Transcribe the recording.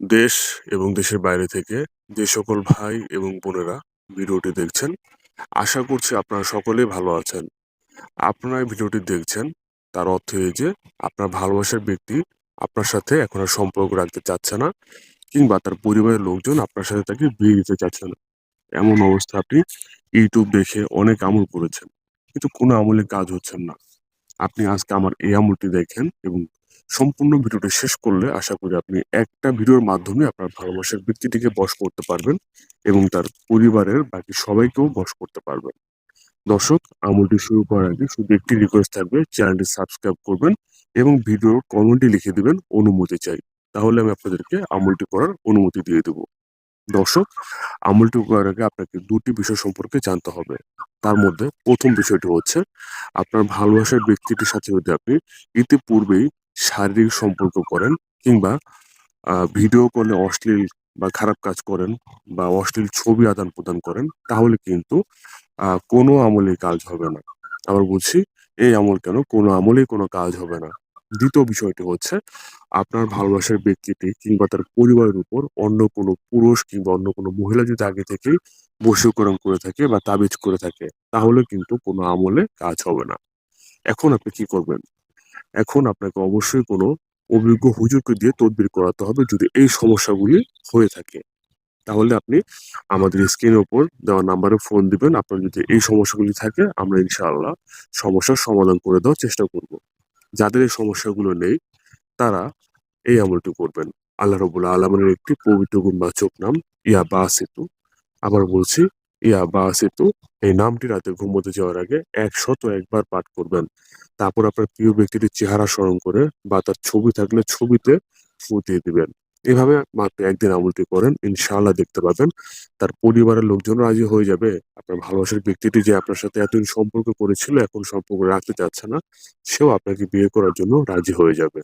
দেশ এবং দেশের বাইরে থেকে যে সকল ভাই এবং বোনেরা ভিডিওটি দেখছেন, আশা করছি আপনারা সকলেই ভালো আছেন। আপনারা ভিডিওটি দেখছেন, তার অর্থ এই যে আপনার ভালোবাসার ব্যক্তি আপনার সাথে এখন আর সম্পর্ক রাখতে চাচ্ছে না কিংবা তার পরিবারের লোকজন আপনার সাথে তাকে বিয়ে দিতে চাচ্ছে না। এমন অবস্থা আপনি ইউটিউব দেখে অনেক আমল করেছেন, কিন্তু কোনো আমলে কাজ হচ্ছেন না। আপনি আজকে আমার এই আমলটি দেখেন এবং সম্পূর্ণ ভিডিওটি শেষ করলে আশা করি আপনি একটা ভিডিওর মাধ্যমে আপনার ভালোবাসার ব্যক্তিটিকে বশ করতে পারবেন এবং তার পরিবারের বাকি সবাইকেও বশ করতে পারবেন। দর্শক, আমলটি শুরু করার আগে শুধু একটি রিকোয়েস্ট থাকবে, চ্যানেলটি সাবস্ক্রাইব করবেন এবং ভিডিওর কমেন্টে লিখে দিবেন অনুমতি চাই। তাহলে আমি আপনাদেরকে আমলটি করার অনুমতি দিয়ে দেব। দর্শক, আমলটি করার আগে আপনাকে দুটি বিষয় সম্পর্কে জানতে হবে। তার মধ্যে প্রথম বিষয়টি হচ্ছে, আপনার ভালোবাসার ব্যক্তিটির সাথে যদি আপনি ইতিপূর্বেই শারীরিক সম্পর্ক করেন কিংবা ভিডিও কলে অশ্লীল বা খারাপ কাজ করেন বা অশ্লীল ছবি আদান প্রদান করেন, তাহলে কিন্তু কোনো আমলেই কাজ হবে না। আবার বলছি, এই আমল কেন? কোনো আমলেই কোনো কাজ হবে না। দ্বিতীয় বিষয়টি হচ্ছে, আপনার ভালোবাসার ব্যক্তিটি কিংবা তার পরিবারের উপর অন্য কোনো পুরুষ কিংবা অন্য কোনো মহিলা যদি আগে থেকেই বশীকরণ করে থাকে বা তাবিজ করে থাকে, তাহলে কিন্তু কোনো আমলে কাজ হবে না। এখন আপনি কি করবেন? এখন আপনাকে অবশ্যই কোনো অভিজ্ঞ হুজুরকে দিয়ে তদবির করাতে হবে যদি এই সমস্যাগুলি হয়ে থাকে। তাহলে আপনি আমাদের স্ক্রিনের ওপর দেওয়া নাম্বারে ফোন দিবেন। আপনার যদি এই সমস্যাগুলি থাকে, আমরা ইনশাআল্লাহ সমস্যার সমাধান করে দেওয়ার চেষ্টা করব। যাদের এই সমস্যাগুলো নেই, তারা এই আমলটি করবেন। আল্লাহ রবুল্লা আলমের একটি পবিত্র গুণবাচক নাম ইয়া বা সেতু আবার বলছি ইয়া বা সেতু, এই নামটি রাতে ঘুমোতে যাওয়ার আগে একশত একবার পাঠ করবেন। তারপর আপনার প্রিয় ব্যক্তিটির চেহারা স্মরণ করে বা তার ছবি থাকলে ছবিতে ফু দিয়ে দিবেন। এভাবে মাত্র একদিন আমলটি করেন, ইনশাআল্লাহ দেখতে পাবেন। তার পরিবারের লোকজন রাজি হয়ে যাবে। আপনার ভালোবাসার ব্যক্তিটি যে আপনার সাথে এতদিন সম্পর্ক করেছিল, এখন সম্পর্ক রাখতে চাচ্ছে না, সেও আপনাকে বিয়ে করার জন্য রাজি হয়ে যাবে।